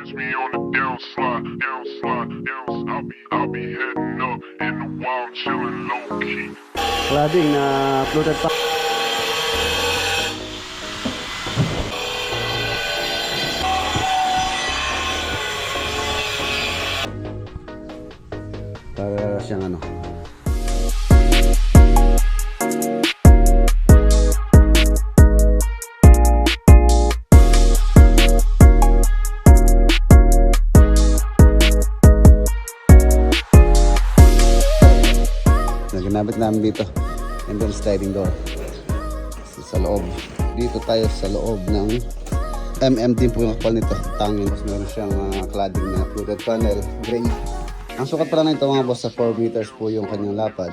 catch me on the downslide, downslide, down. I'll be, I'll be heading up in the wild, chilling low key. Cladding na floated pa. Para siyang ano. Ginamit namin dito. Then sliding door. So, sa loob. Dito tayo sa loob ng MM din po yung kapal nito. Tangin tapos meron siyang uh, cladding na fluted panel gray. Ang sukat pala nito mga boss sa 4 meters po yung kanyang lapad.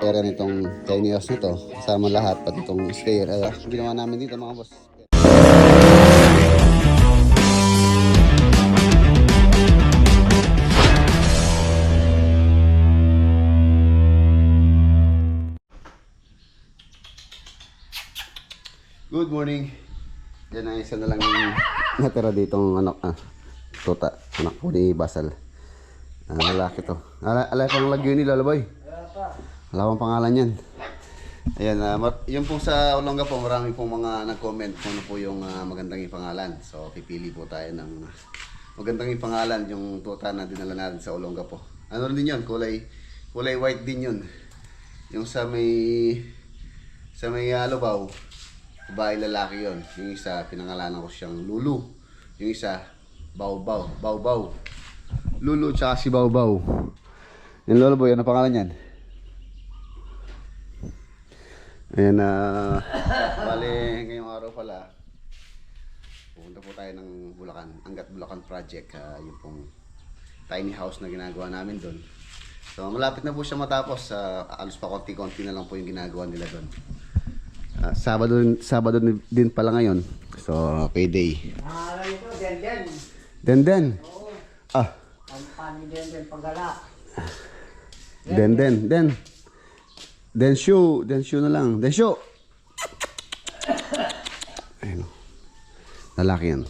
Area nitong tiny house nito kasama lahat pati itong stair. Ang ginawa namin dito mga boss Good morning. Yan ang isa na lang yung natira ditong anak, ah, tuta, anak ko ni Basal. Ah, lalaki to. Ala, ala pang lagyo ni Lalaboy. Wala pang pangalan yan. Ayan, ah, mar- yung pong sa Olonga po, marami pong mga nag-comment kung ano po yung ah, magandang yung pangalan. So, pipili po tayo ng ah, magandang yung pangalan, yung tuta na dinala natin sa Olonga po. Ano rin din yun, kulay, kulay white din yun. Yung sa may, sa may uh, lubaw, babae lalaki yon Yung isa, pinangalanan ko siyang Lulu. Yung isa, Bawbaw. Bawbaw. Lulu tsaka si Bawbaw. Yung lolo boy, ano pangalan yan? Ayan na, bali ngayong araw pala, pupunta po tayo ng Bulacan, Angat Bulacan Project. ah, yung pong tiny house na ginagawa namin doon. So malapit na po siya matapos. Uh, alos pa konti-konti na lang po yung ginagawa nila doon. Ah, Sabado, Sabado din- pala ngayon. So, payday. Ah, ito, Denden. Den Den. Ah, Pampani Denden Pagala. Den Den. Den. Den shoe. Den shoe na lang. Den shoe. Ayun. Lalaki yan.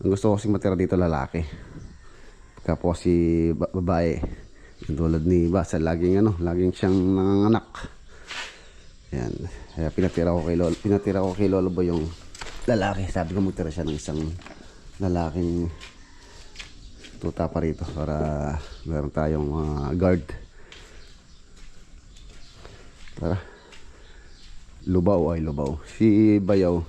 Ang gusto ko kasing matira dito lalaki. Kapwa si ba- babae. Tulad ni Basa, laging ano, laging siyang nanganganak. Yan. Kaya pinatira ko kay Lolo, pinatira ko kay Lolo Boy yung lalaki. Sabi ko magtira siya ng isang lalaking tuta pa rito para meron tayong mga guard. Tara. Lubaw ay Lubaw. Si Bayaw,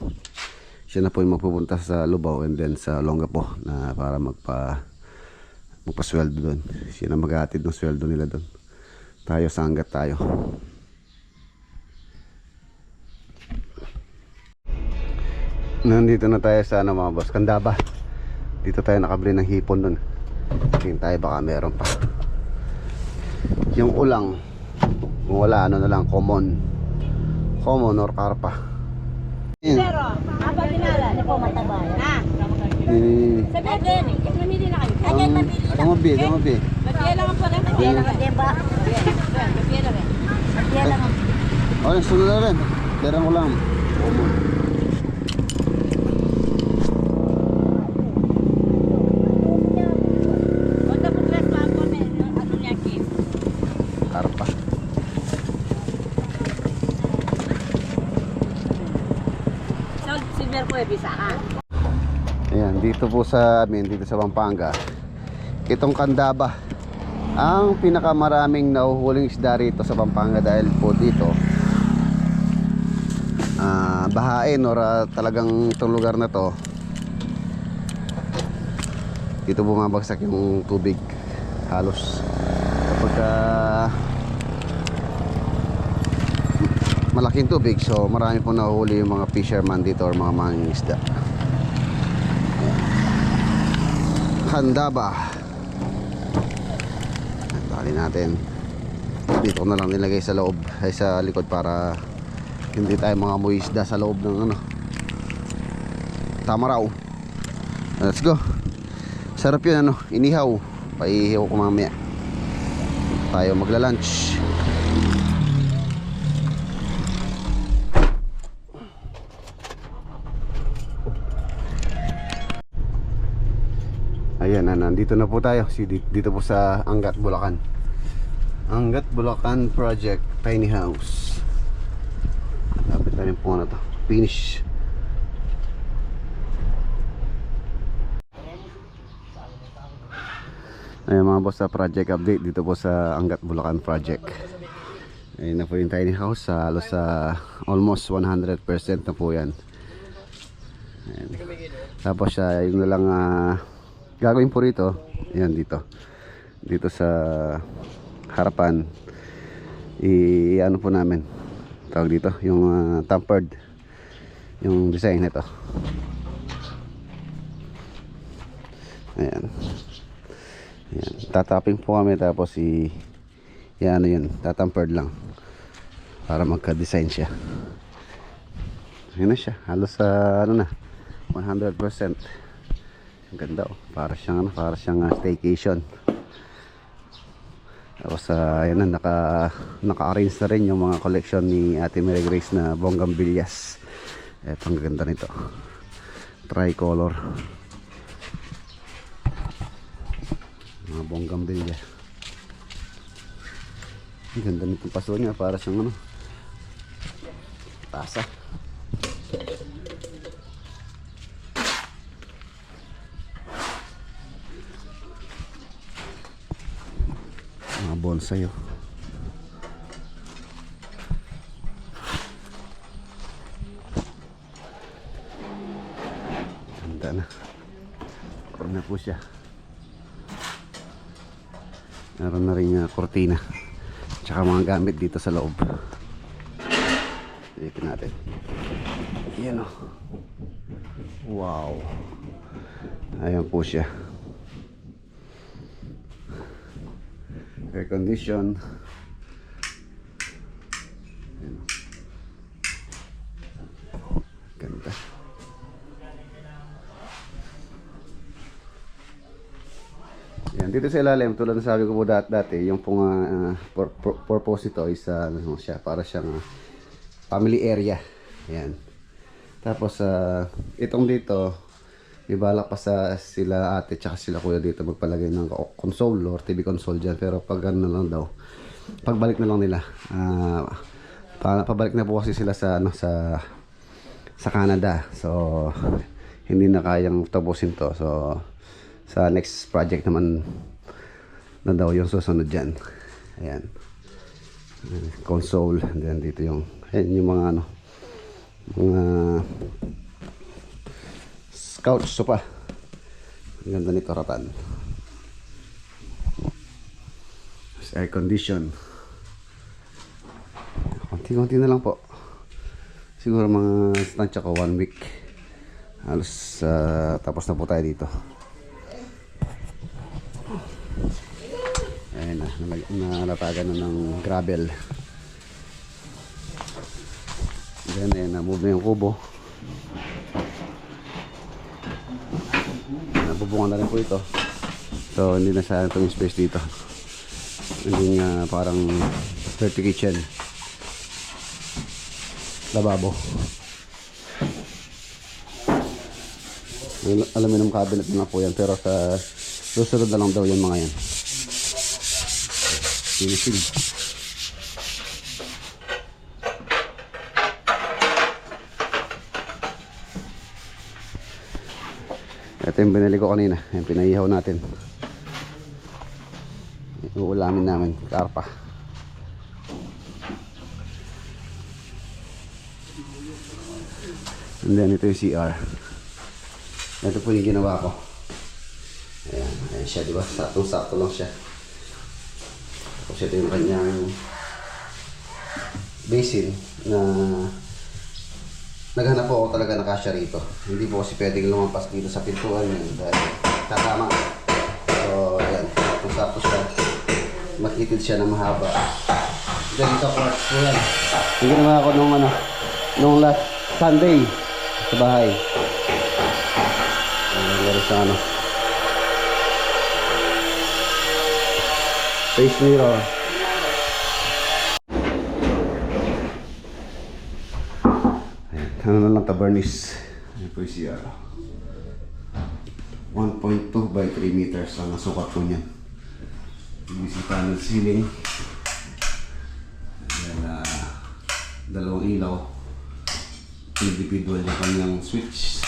siya na po yung magpupunta sa Lubaw and then sa Longga po na para magpa magpasweldo doon. Siya na maghahatid ng sweldo nila doon. Tayo sanggat tayo. Nandito na tayo sa ano mga boss, Kandaba. Dito tayo nakabili ng hipon doon. Tingin tayo baka meron pa. Yung ulang, kung wala ano na lang, common. Common or karpa. Pero, habang dinala, hindi po mataba. Ha? Eh, Sabihin, mamili na kayo. Kaya mamili Ano mo bi? Ano mo bi? Magkaya lang po rin. Magkaya lang ang diba? Magkaya lang eh. Magkaya lang ang Oh, yung sunod na rin. Pera mo lang. Common. Punta po tres pa ako may ano niya kid. Karpa. So, silver po eh, bisa ka. Ayan, dito po sa amin, dito sa Pampanga. Itong kandaba. Ang pinakamaraming nahuhuling isda rito sa Pampanga dahil po dito ah bahain or ah, talagang itong lugar na to dito bumabagsak yung tubig halos kapag ah, malaking tubig so marami po nahuhuli yung mga fisherman dito or mga mangingisda Kandaba Tali natin. Dito na lang nilagay sa loob Ay sa likod para Hindi tayo mga amoy isda sa loob ng ano. Tama raw. Let's go. Sarap yun ano? Inihaw. Paihihaw ko mamaya. Tayo magla lunch nandito na po tayo. Dito, po sa Angat, Bulacan. Angat, Bulacan Project, Tiny House. Lapit na rin po na to. Finish. Ayan mga boss sa project update dito po sa Angat Bulacan Project. Ayun na po yung tiny house halos sa almost 100% na po yan. Ayan. Tapos siya yung na lang ah, gagawin po rito, yan dito. Dito sa harapan. I ano po namin tawag dito yung ah, tempered yung design nito. Ayan. Ayan. Tataping po kami tapos i yan ano yun tatampered lang para magka design siya. Ayan na siya halos sa ano na 100% ang ganda oh para siyang ano para siyang ah, staycation tapos uh, ayan na, naka, naka-arrange na rin yung mga collection ni Ate Mary Grace na bonggambilyas. Eto ang ganda nito. Tricolor. Mga bonggambilya. Ang ganda nitong paso niya para siyang ano. Tasa. Oh. Ganda na. Meron na po siya. Meron na rin uh, kortina. Tsaka mga gamit dito sa loob. Silipin natin. Yan oh. Wow. Ayan po siya. Air condition. Ayan. ganda. Yan dito sa ilalim tulad ng sabi ko po dati, dati yung pong ah, pur- pur- purpose ito is ah, ano siya para siyang ah, family area. Yan tapos sa itong dito may balak pa sa sila ate tsaka sila kuya dito magpalagay ng console or TV console dyan. Pero pag ano lang daw, pagbalik na lang nila. ah, pa, pabalik na po kasi sila sa ano sa sa Canada. So hindi na kayang tapusin to. So sa next project naman na daw yung susunod dyan. Ayan. Console. And then dito yung, ayan yung mga ano, mga couch sofa. Ang ganda nito ratan. Tapos air condition. Konti-konti na lang po. Siguro mga stansya ko one week. Halos ah, tapos na po tayo dito. Ayan na, nalatagan na ng gravel. Then, ayan, na-move na yung kubo. Nabubungan na rin po ito. So, hindi na sayang itong space dito. Hindi nga parang dirty kitchen. Lababo. Al- Aluminum cabinet na po yan. Pero sa susunod na lang daw yung mga yan. Finishing. Ito yung binili ko kanina. Yung pinaihaw natin. Uulamin namin. Karpa. And then ito yung CR. Ito po yung ginawa ko. Ayan. Ayan siya, di ba? Saktong-sakto lang siya. Tapos ito yung kanyang basin na naghanap ako talaga na kasya rito. Hindi po kasi pwedeng lumampas dito sa pintuan yun dahil tatama. So, ayan. Kung sakto siya, makitid siya na mahaba. Ganito quartz po yan. Yung ginawa ko nung ano, nung last Sunday sa bahay. Ayan, meron sa ano. Face mirror. Ano na lang tabarnis. Ayan po yung CR. 1.2 by 3. 3 meters ang sukat po niyan. PVC panel ceiling. Then, ah, dalawang ilaw. Individual yung kanyang switch.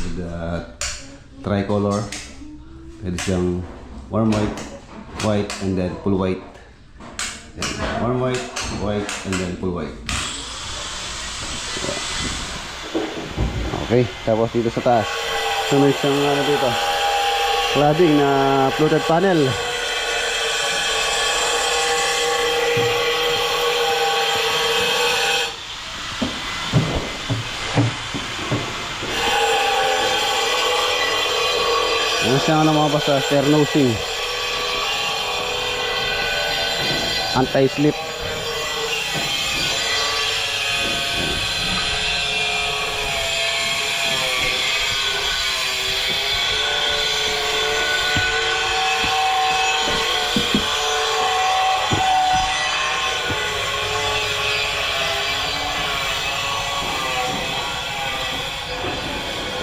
With the tricolor. Pwede siyang warm white, white, and then full white. Then, warm white, white, and then full white. Okay, tapos dito sa taas. Sunod siyang ano dito. Cladding na fluted panel. Ano siyang ano mga basta stair nosing. Anti-slip.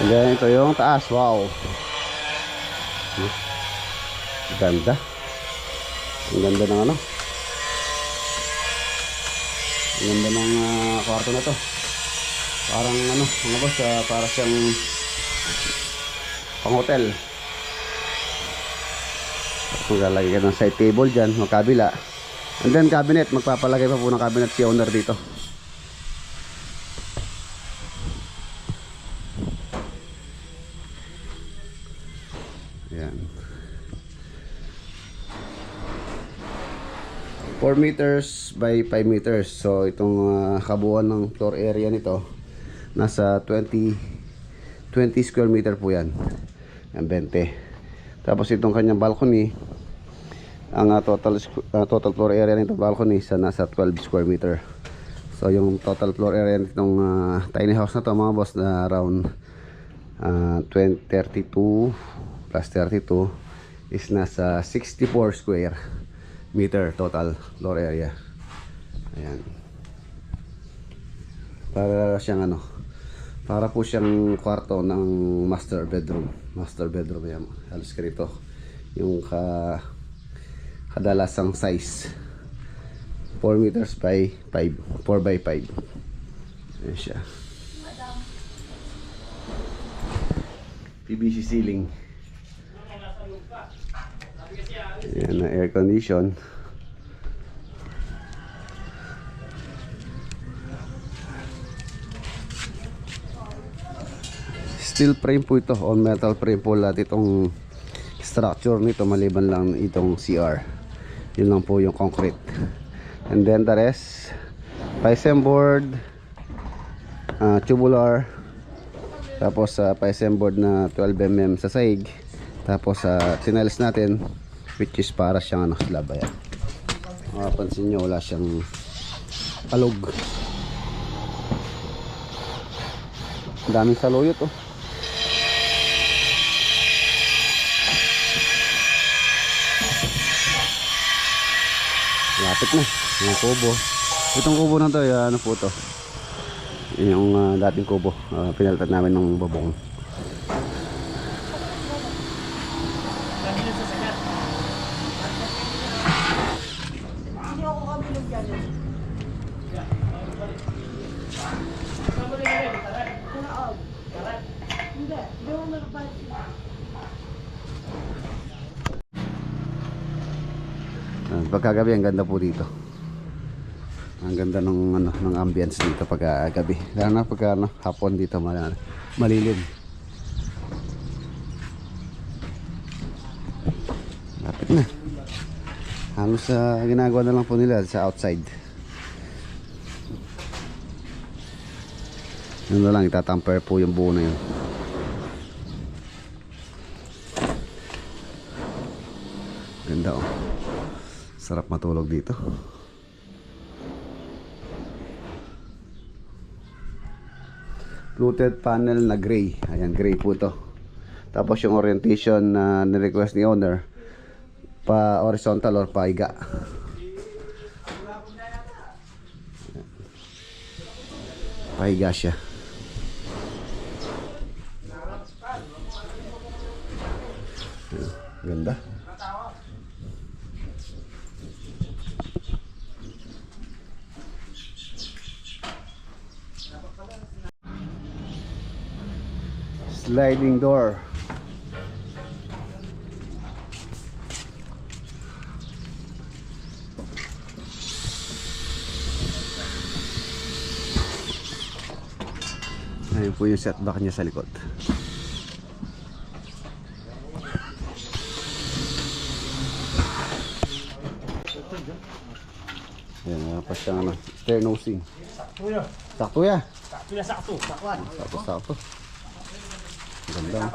And then ito yung taas. Wow. Ganda. Ang ganda ng ano. Ang ganda ng ah, kwarto na to. Parang ano, mga boss, ah, para siyang pang hotel. Maglalagay ka ng side table dyan, magkabila. And then cabinet, magpapalagay pa po ng cabinet si owner dito. 4 meters by 5 meters. So itong ah, kabuuan ng floor area nito nasa 20 20 square meter po 'yan. Yan 20. Tapos itong kanyang balcony ang ah, total ah, total floor area nito balcony sa nasa 12 square meter. So yung total floor area nitong ah, tiny house na to mga boss na around ah, 20 32 plus 32 is nasa 64 square meter total floor area. Ayan. Para siyang ano, para po siyang kwarto ng master bedroom. Master bedroom yan. Halos ganito. Yung ka kadalasang size. 4 meters by 5. 4 by 5. Ayan siya. PVC ceiling. Ayan na air condition. Steel frame po ito on metal frame po lahat itong structure nito maliban lang itong CR. Yun lang po yung concrete. And then the rest PSM board ah, tubular tapos sa PSM board na 12mm sa sahig tapos sa uh, tinelas natin which is para siyang ano slab ayan. Mapapansin nyo wala siyang alog Ang daming saluyot oh. Lapit na yung kubo. Itong kubo na to ano po to? Yung ah, dating kubo. Ah, pinalitan namin ng babong Pagkagabi ang ganda po dito. Ang ganda ng ano ng ambience dito pagkagabi. Lalo na pagka ano, hapon dito mal malilim. Lapit na. Halos sa ginagawa na lang po nila sa outside. Yun na lang, itatamper po yung buo na yun. Ganda oh. Sarap matulog dito. Fluted panel na gray. Ayan, gray po to. Tapos yung orientation na ni-request ni owner, pa horizontal or paiga. Paiga siya. Ganda. Sliding door. Ayun po yung setback niya sa likod. Ayan, nakapas siyang ano, stair nosing. Sakto ya. Sakto ya. Sakto ya, sakto. Sakto, sakto. Ganda.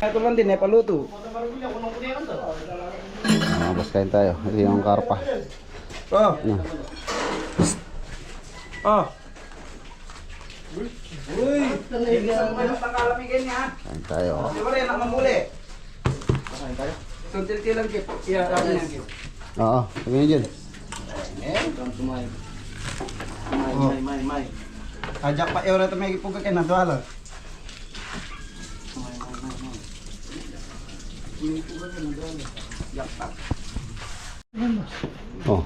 Ito lang din eh, paluto. Mga boss, kain tayo. Ito yung karpa. Oh. Yan. Oh. Uy! Pangkalamigan niya ha. Kain tayo. Namamuli? Suntil lang kip. Iya, ano yan kip. Oo, sabihin dyan. May, may, may. Ajak pa euro to may ipuga kay nadwala. Oh,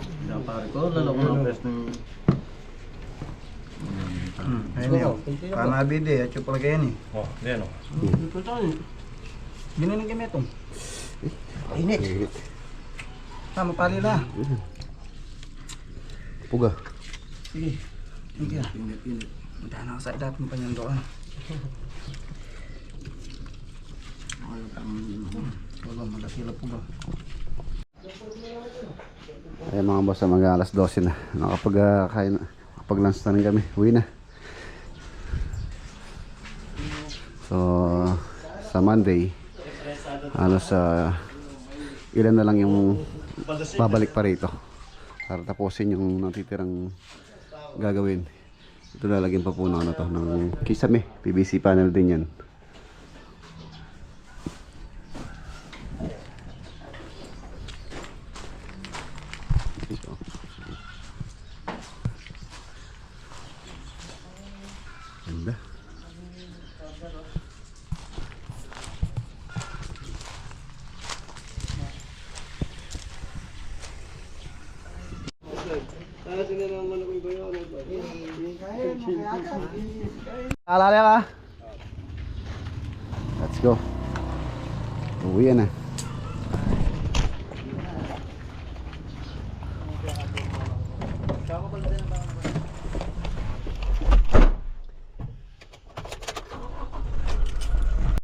Ayun yun. Panabide, at yung palagay yan eh. Oh, yan o. Ginanin kami itong. Init. init. Tama pali na. Puga. Sige. Sige. Init, init. Punta na ako sa idat mo pa niyan doon. Wala, malaki po ba? Ay mga boss, mag alas 12 na. Nakapag uh, kain, kapag lunch na rin kami. Uwi na. So, sa Monday, ano sa ilan na lang yung babalik pa rito para tapusin yung natitirang gagawin. Ito lalagyan pa po ng ano to, ng kisame, PVC panel din yan. So, Ganda. Alala ka? Let's go. Uwi na.